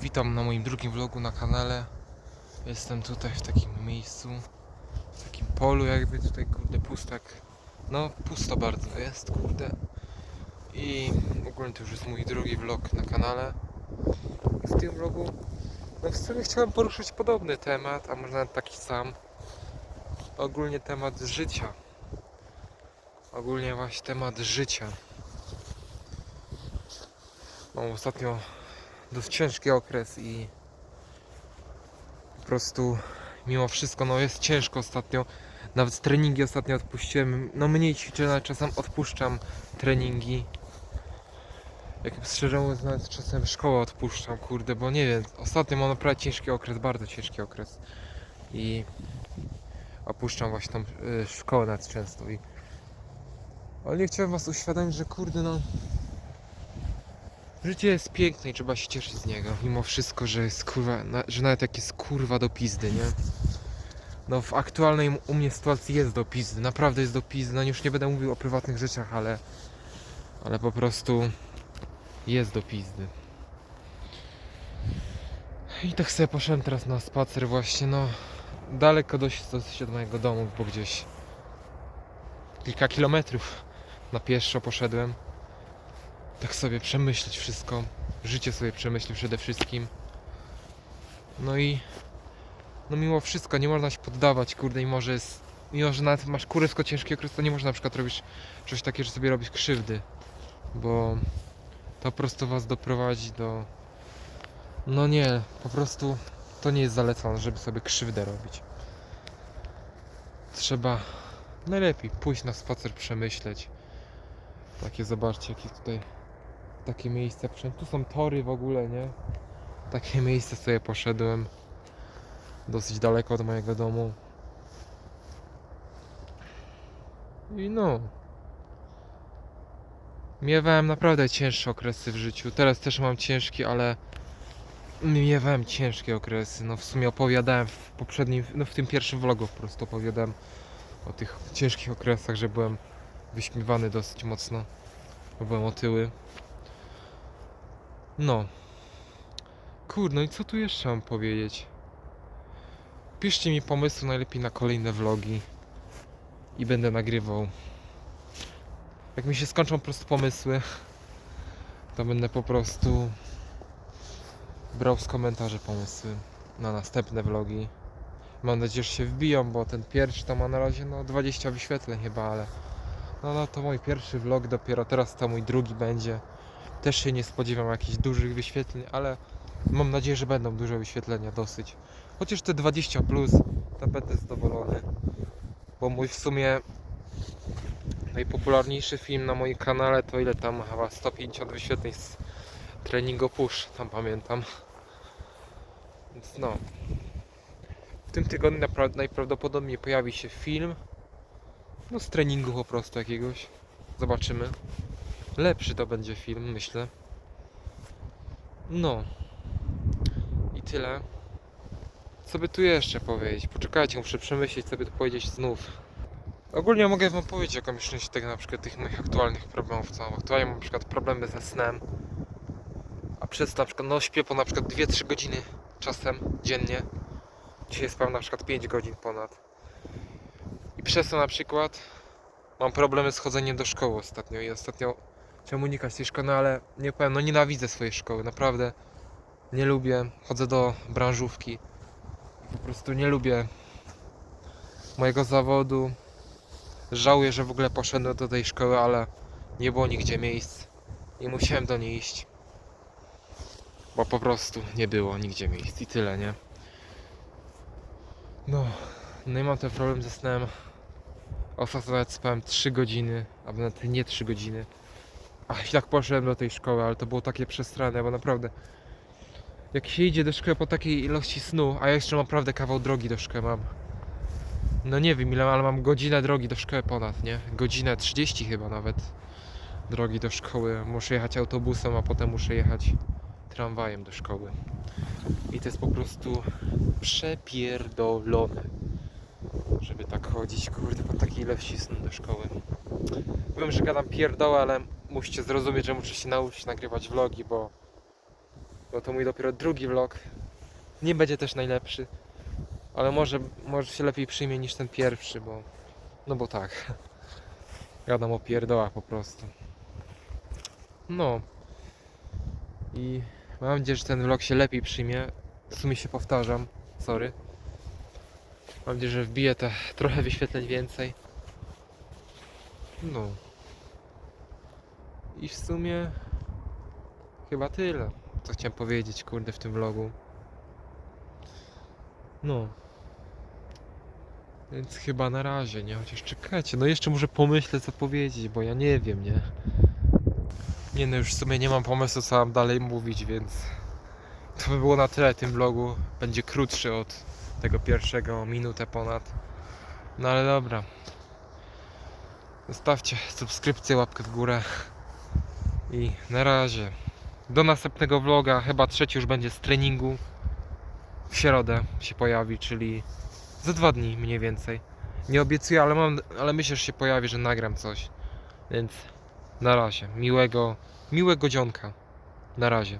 Witam na moim drugim vlogu na kanale. Jestem tutaj w takim miejscu, w takim polu jakby tutaj kurde pustak. No pusto bardzo jest kurde. I ogólnie to już jest mój drugi vlog na kanale. I w tym vlogu no w sumie chciałem poruszyć podobny temat, a może nawet taki sam. Ogólnie temat życia. Ogólnie właśnie temat życia. Mam ostatnio dość ciężki okres i po prostu mimo wszystko no jest ciężko ostatnio. Nawet treningi ostatnio odpuściłem. No mniej ćwiczę, ale czasem odpuszczam treningi. Jak szczerze mówiąc nawet czasem szkołę odpuszczam, kurde, bo nie wiem, ostatnio mam naprawdę ciężki okres, bardzo ciężki okres. I opuszczam właśnie tą y, szkołę nawet często i ale nie chciałem was uświadomić, że kurde no Życie jest piękne i trzeba się cieszyć z niego, mimo wszystko, że jest kurwa, na, że nawet jak jest kurwa do pizdy, nie? No w aktualnej u mnie sytuacji jest do pizdy, naprawdę jest do pizdy, no już nie będę mówił o prywatnych rzeczach, ale ale po prostu jest do pizdy. I tak sobie poszedłem teraz na spacer właśnie, no daleko dość dosyć od mojego domu, bo gdzieś kilka kilometrów na pieszo poszedłem tak sobie przemyśleć wszystko, życie sobie przemyśleć przede wszystkim. No i no mimo wszystko nie można się poddawać, kurde, i może jest, mimo że nawet masz kurewsko ciężki okres, to nie można na przykład robić coś takiego, że sobie robisz krzywdy, bo to po prostu was doprowadzi do no nie, po prostu to nie jest zalecane, żeby sobie krzywdę robić. Trzeba najlepiej pójść na spacer, przemyśleć. Takie zobaczcie, jakie tutaj takie miejsca. Przynajmniej tu są tory w ogóle, nie? Takie miejsce sobie poszedłem. Dosyć daleko od mojego domu. I no. Miewałem naprawdę cięższe okresy w życiu. Teraz też mam ciężki, ale miewałem ciężkie okresy. No w sumie opowiadałem w poprzednim, no w tym pierwszym vlogu po prostu opowiadałem o tych ciężkich okresach, że byłem wyśmiewany dosyć mocno. Byłem otyły. No. Kurde, no i co tu jeszcze mam powiedzieć? Piszcie mi pomysły najlepiej na kolejne vlogi. I będę nagrywał. Jak mi się skończą po prostu pomysły, to będę po prostu brał z komentarzy pomysły na następne vlogi. Mam nadzieję, że się wbiją, bo ten pierwszy to ma na razie no 20 wyświetleń chyba, ale no, no to mój pierwszy vlog, dopiero teraz to mój drugi będzie. Też się nie spodziewam jakichś dużych wyświetleń, ale mam nadzieję, że będą duże wyświetlenia dosyć. Chociaż te 20 plus, to będę zadowolony. Bo mój w sumie najpopularniejszy film na moim kanale to ile tam chyba 150 wyświetleń z treningu push, tam pamiętam. Więc no. W tym tygodniu najprawdopodobniej pojawi się film. No z treningu po prostu jakiegoś. Zobaczymy. Lepszy to będzie film, myślę. No. I tyle. Co by tu jeszcze powiedzieć? Poczekajcie, muszę przemyśleć, co by tu powiedzieć znów. Ogólnie mogę wam powiedzieć, jaką już część tego, na przykład tych moich aktualnych problemów, co mam. Aktualnie mam na przykład problemy ze snem. A przez na przykład, no śpię po na przykład 2-3 godziny czasem dziennie. Dzisiaj spałem na przykład 5 godzin ponad. I przez to na przykład mam problemy z chodzeniem do szkoły ostatnio i ostatnio chciałem unikać tej szkoły, no ale nie powiem, no nienawidzę swojej szkoły, naprawdę nie lubię, chodzę do branżówki po prostu nie lubię mojego zawodu żałuję, że w ogóle poszedłem do tej szkoły, ale nie było nigdzie miejsc i musiałem do niej iść bo po prostu nie było nigdzie miejsc i tyle, nie? No, no i mam ten problem ze snem. Ostatnio spałem 3 godziny, albo nawet nie 3 godziny. A i tak poszedłem do tej szkoły, ale to było takie przestranne, bo naprawdę jak się idzie do szkoły po takiej ilości snu, a ja jeszcze mam naprawdę kawał drogi do szkoły mam. No nie wiem ile, ale mam godzinę drogi do szkoły ponad, nie? Godzinę 30 chyba nawet drogi do szkoły. Muszę jechać autobusem, a potem muszę jechać tramwajem do szkoły. I to jest po prostu przepierdolone. Żeby tak chodzić, kurde, po takiej ilości snu do szkoły. Wiem, że gadam pierdołę, ale musicie zrozumieć, że muszę się nauczyć nagrywać vlogi, bo bo to mój dopiero drugi vlog. Nie będzie też najlepszy, ale może, może się lepiej przyjmie niż ten pierwszy, bo no bo tak. Gadam o pierdołach po prostu. No. I mam nadzieję, że ten vlog się lepiej przyjmie. W sumie się powtarzam, sorry. Mam nadzieję, że wbije te trochę wyświetleń więcej. No. I w sumie chyba tyle, co chciałem powiedzieć, kurde, w tym vlogu. No. Więc chyba na razie, nie? Chociaż czekajcie, no jeszcze może pomyślę co powiedzieć, bo ja nie wiem, nie? Nie no, już w sumie nie mam pomysłu co mam dalej mówić, więc to by było na tyle tym vlogu. Będzie krótszy od tego pierwszego, minutę ponad. No ale dobra. Zostawcie subskrypcję, łapkę w górę. I na razie. Do następnego vloga, chyba trzeci już będzie z treningu. W środę się pojawi, czyli za dwa dni mniej więcej. Nie obiecuję, ale mam, ale myślę, że się pojawi, że nagram coś. Więc na razie. Miłego, miłego dzionka. Na razie.